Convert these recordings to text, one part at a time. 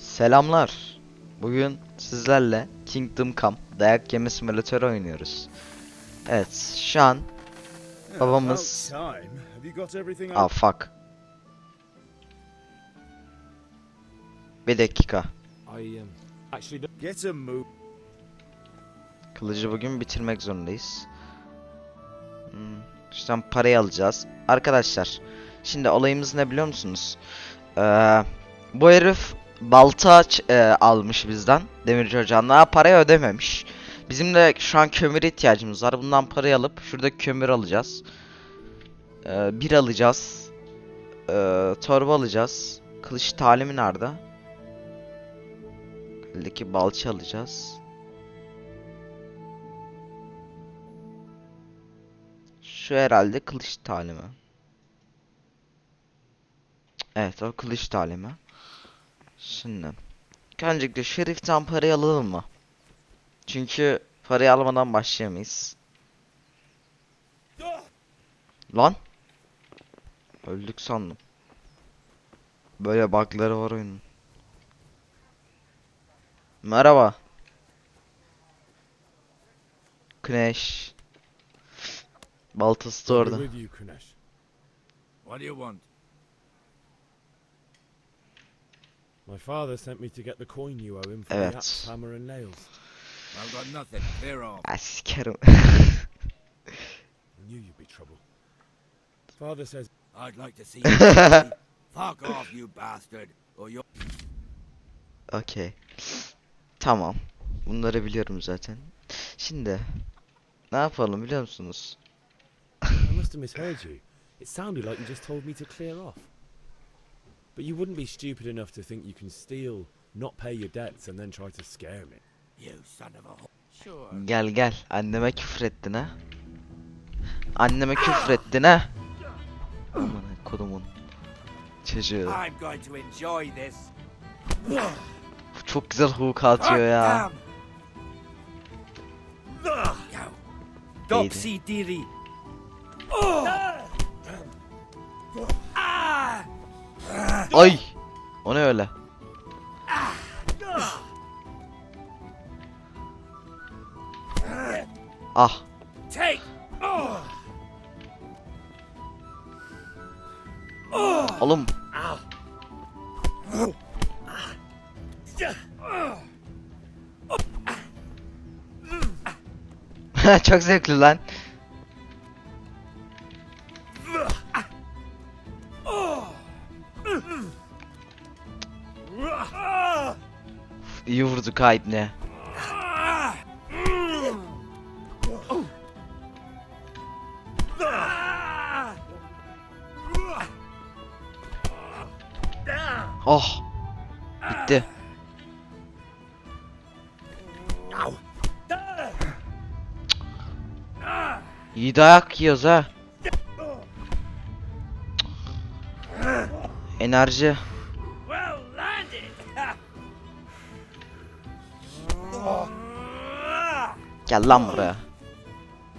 Selamlar. Bugün sizlerle Kingdom Come dayak yeme simülatörü oynuyoruz. Evet, şu an babamız... Everything Ah fuck. Bir dakika. I um. Kılıcı bugün bitirmek zorundayız. Hmm, işte parayı alacağız. Arkadaşlar, şimdi olayımız ne biliyor musunuz? Ee, bu herif balta e, almış bizden demirci ocağına parayı ödememiş. Bizim de şu an kömür ihtiyacımız var. Bundan parayı alıp şurada kömür alacağız. Ee, bir alacağız. Ee, torba alacağız. Kılıç talimi nerede? Eldeki balçı alacağız. Şu herhalde kılıç talimi. Evet o kılıç talimi. Şimdi. Öncelikle şeriften parayı alalım mı? Çünkü parayı almadan başlayamayız. Lan. Öldük sandım. Böyle bug'ları var oyunun. Merhaba. Güneş. Baltası da orada. What do you want? My father sent me to get the coin you owe him for Evet. the axe, hammer, and nails. I've got nothing. Clear off. Ah sikerim. I knew you'd be trouble. Father says I'd like to see you. Fuck off, you bastard, or you're. Okey. Tamam. Bunları biliyorum zaten. Şimdi ne yapalım biliyor musunuz? I must have misheard you. It sounded like you just told me to clear off. But you wouldn't be stupid enough to think you can steal, not pay your debts, and then try to scare me. You son of a. Sure. Gel gel. Anneme küfür ettin ha. Anneme küfür ettin ha. Aman kodumun çocuğu. I'm going to enjoy this. Çok güzel hook atıyor ya. Dopsy diri. Oh. Ay! O ne öyle? Ah! Oğlum çok zevkli lan. Ha ibne. Oh! Bitti. İyi dayak yiyoruz ha. Enerji. Gel lan buraya.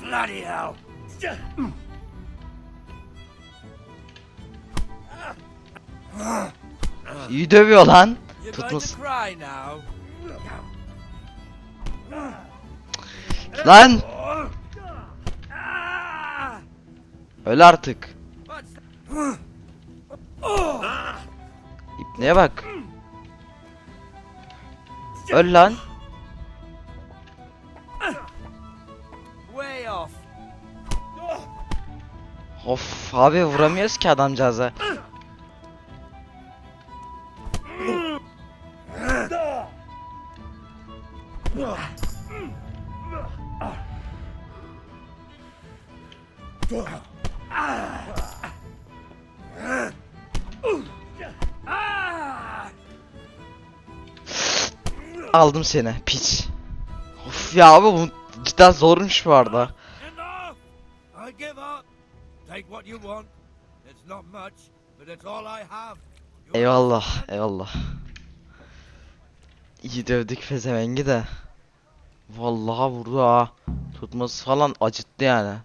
Bloody hell. İyi dövüyor lan. Now. Lan! Ah. Öl artık. İpneye bak. Öl lan. Of abi vuramıyoruz ki adamcağıza. Aldım seni piç. Of ya abi bu cidden zormuş bu arada. What you want. It's not much, but it's all I have. Eyvallah eyvallah. İyi dövdük fezevengi de. Vallahi vurdu ha. Tutması falan acıttı yani.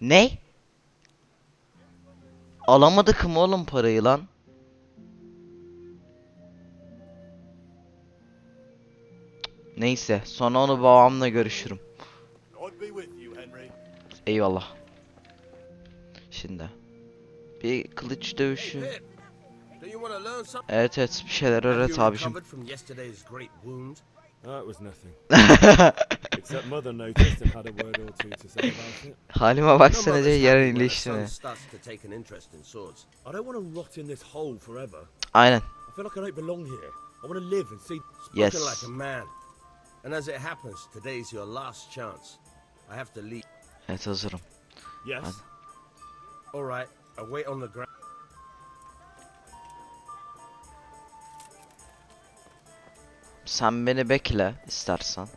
Ne? Alamadık mı oğlum parayı lan? Neyse sonra onu babamla görüşürüm. Eyvallah. Şimdi. Bir kılıç dövüşü. Evet evet bir şeyler öğret abicim. recovered from yesterday's great wound? That was nothing. Except Mother noticed and had a word or two to say about it. Halime baksana diye yarın when her iyileşti son mi? starts to take an interest in swords. I don't want to rot in this hole forever. Aynen. I feel like I don't belong here. I want to live and see. Spoken Yes. like a man. And as it happens, today's your last chance. I have to leave. Evet hazırım. Yes. Hadi. All right, I wait on the ground. Sen beni bekle istersen.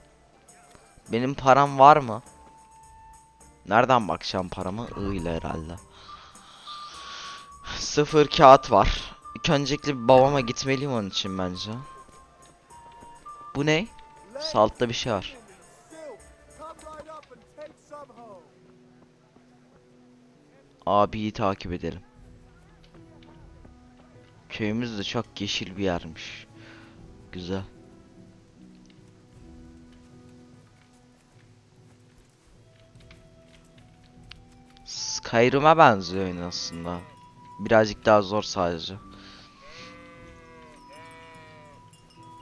Benim param var mı? Nereden bakacağım paramı? I ile herhalde. Sıfır kağıt var. İlk öncelikle babama gitmeliyim onun için bence. Bu ne? Saltta bir şey var. Abiyi takip edelim. Köyümüz de çok yeşil bir yermiş. Güzel. Skyrim'e benziyor oyun aslında. Birazcık daha zor sadece.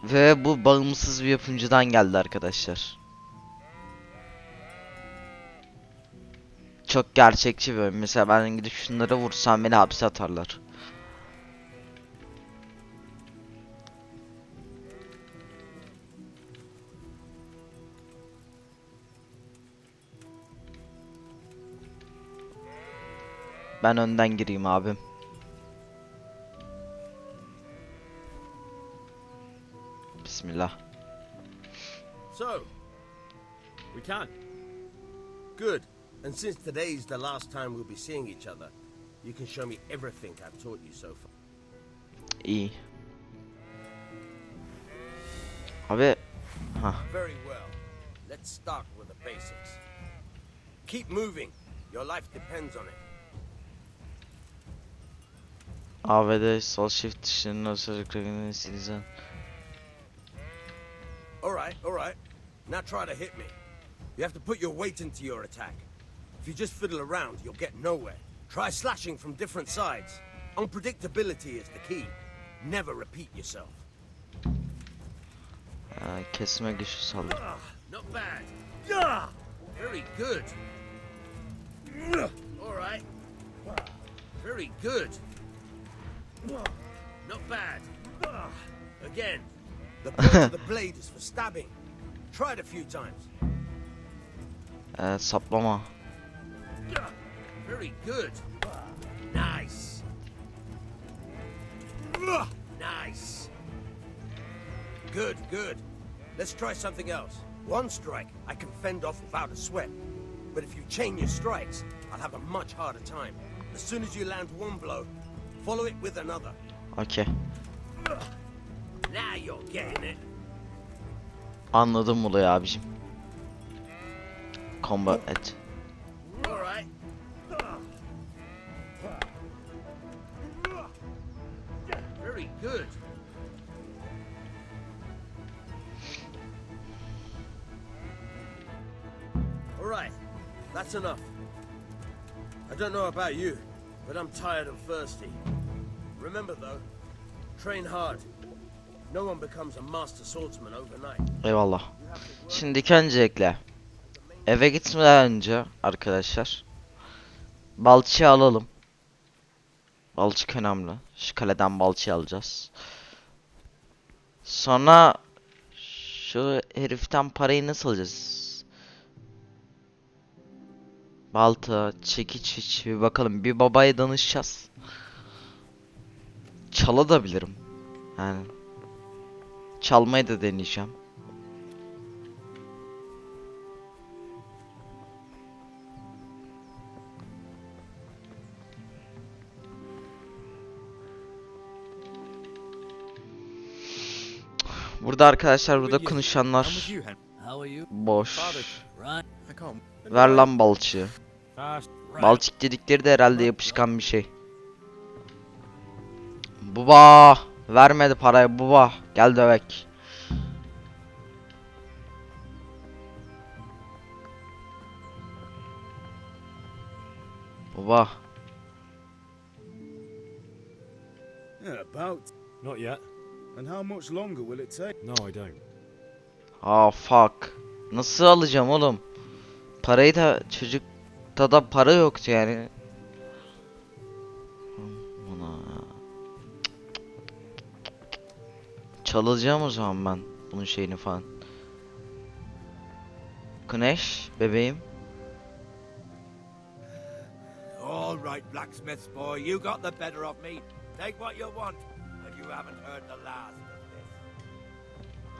Ve bu bağımsız bir yapımcıdan geldi arkadaşlar. Çok gerçekçi bir oyun. Mesela ben gidip şunlara vursam beni hapse atarlar. Ben önden gireyim abim. Bismillah. So, We can. good. And since today's the last time we'll be seeing each other, you can show me everything I've taught you so far. İyi. Abi Very well. Let's start with the basics. Keep moving. Your life depends on it. AVD sol shift dışının özelliklerini sileceğim. All right, all right. Now try to hit me. You have to put your weight into your attack. If you just fiddle around, you'll get nowhere. Try slashing from different sides. Unpredictability is the key. Never repeat yourself. Aa, kesme güçlü. Ah, not bad. Yeah, very good. All right. Very good. Not bad. Again. The point of the blade is for stabbing. Try it a few times. Ee, saplama. Very good. Nice. Nice. Good, good. Let's try something else. One strike, I can fend off without a sweat. But if you chain your strikes, I'll have a much harder time. As soon as you land one blow, follow it with another. Okay. Now you're getting it. Anladım olayı abicim. Combat et. Good. All right, that's enough. I don't know about you, but I'm tired and thirsty. Remember though, train hard. No one becomes a master swordsman overnight. Eyvallah. Şimdi ilk öncelikle eve gitmeden önce arkadaşlar balçıyı alalım. Balçık önemli. Şu kaleden balçıyı alacağız. Sonra şu heriften parayı nasıl alacağız? Balta, çekiç hiç bir bakalım. Bir babaya danışacağız. Çalabilirim. Yani çalmayı da deneyeceğim. Burada arkadaşlar burada konuşanlar boş. Ver lan balçığı. Balçık dedikleri de herhalde yapışkan bir şey. Buba vermedi parayı buba. Gel dövek. Yeah, about. Not yet. And how much longer will it take? No, I don't. Ah fuck. Nasıl alacağım oğlum? Parayı da çocukta da para yoktu yani. Ana. Çalacağım o zaman ben bunun şeyini falan. Güneş bebeğim. All right, blacksmith boy, you got the better of me. Take what you want,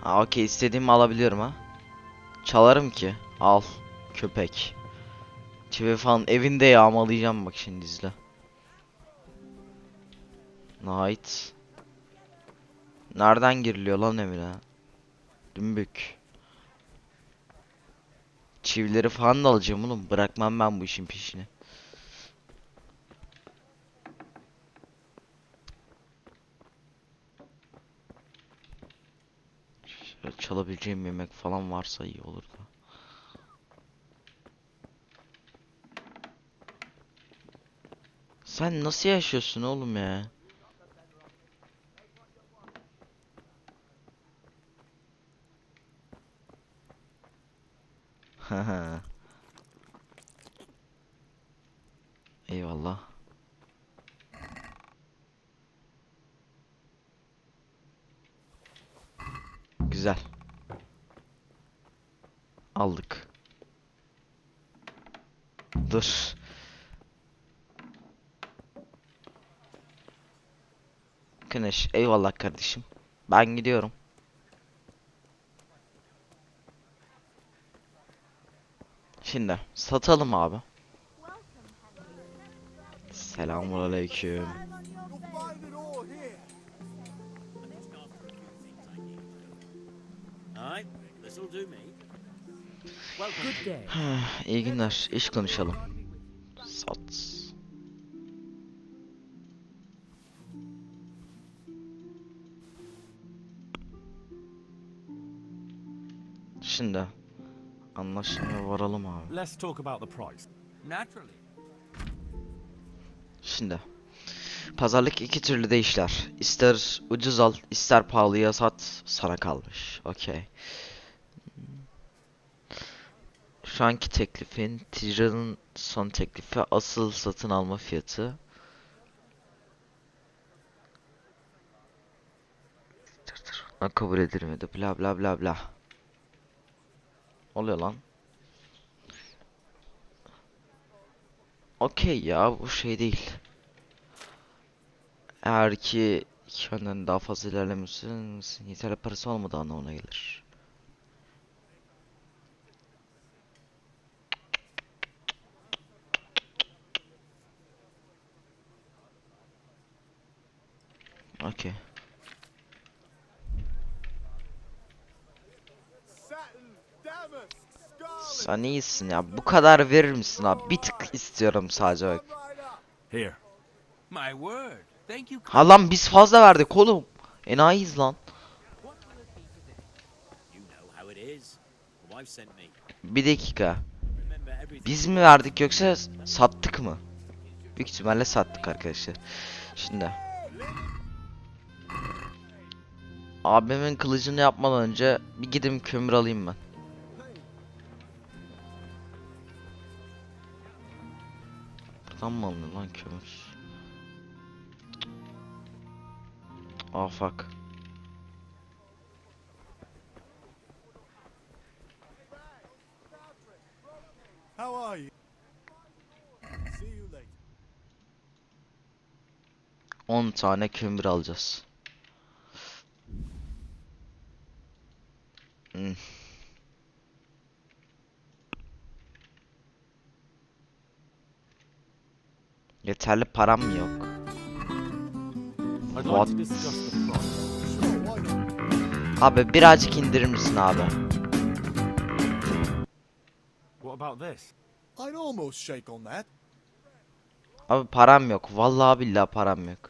Ha okey istediğimi alabiliyorum ha. Çalarım ki. Al. Köpek. Çivi falan evinde yağmalayacağım bak şimdi izle. Night. Nereden giriliyor lan evine? Dümbük. Çivileri falan da alacağım oğlum. Bırakmam ben bu işin peşini. Çalabileceğim yemek falan varsa iyi olur da. Sen nasıl yaşıyorsun oğlum ya? Eyvallah. Güzel. Aldık. Dur. Güneş, eyvallah kardeşim. Ben gidiyorum. Şimdi satalım abi. Selamünaleyküm. You'll Aye, this'll do me. Good day. İyi günler. İş konuşalım. Sat. Şimdi anlaşmaya varalım abi. Let's talk about the price. Naturally. Şimdi pazarlık iki türlü de işler. İster ucuz al, ister pahalıya sat, sana kalmış. Okey. Şu anki teklifin Tijan'ın son teklifi asıl satın alma fiyatı. Kabul edilmedi. Bla bla bla bla. Oluyor lan. Okey ya bu şey değil. Eğer ki iki yönden daha fazla ilerlemişsin yeterli parası olmadığı anlamına gelir. Scarlet. Sen iyisin ya. Bu kadar verir misin abi? Bir tık istiyorum sadece bak. Here. My word. Ha lan biz fazla verdik oğlum. Enayiyiz lan. Bir dakika. Biz mi verdik yoksa sattık mı? Büyük ihtimalle sattık arkadaşlar. Şimdi. Abimin kılıcını yapmadan önce bir gidip kömür alayım ben. Buradan mı alınıyor lan kömür? Ah fuck. How are you? See you later. 10 tane kömür alacağız. Hmm. Yeterli param yok? Not? Abi birazcık indirir misin abi? What about this? I'd almost shake on that. Abi param yok. Vallahi billahi param yok.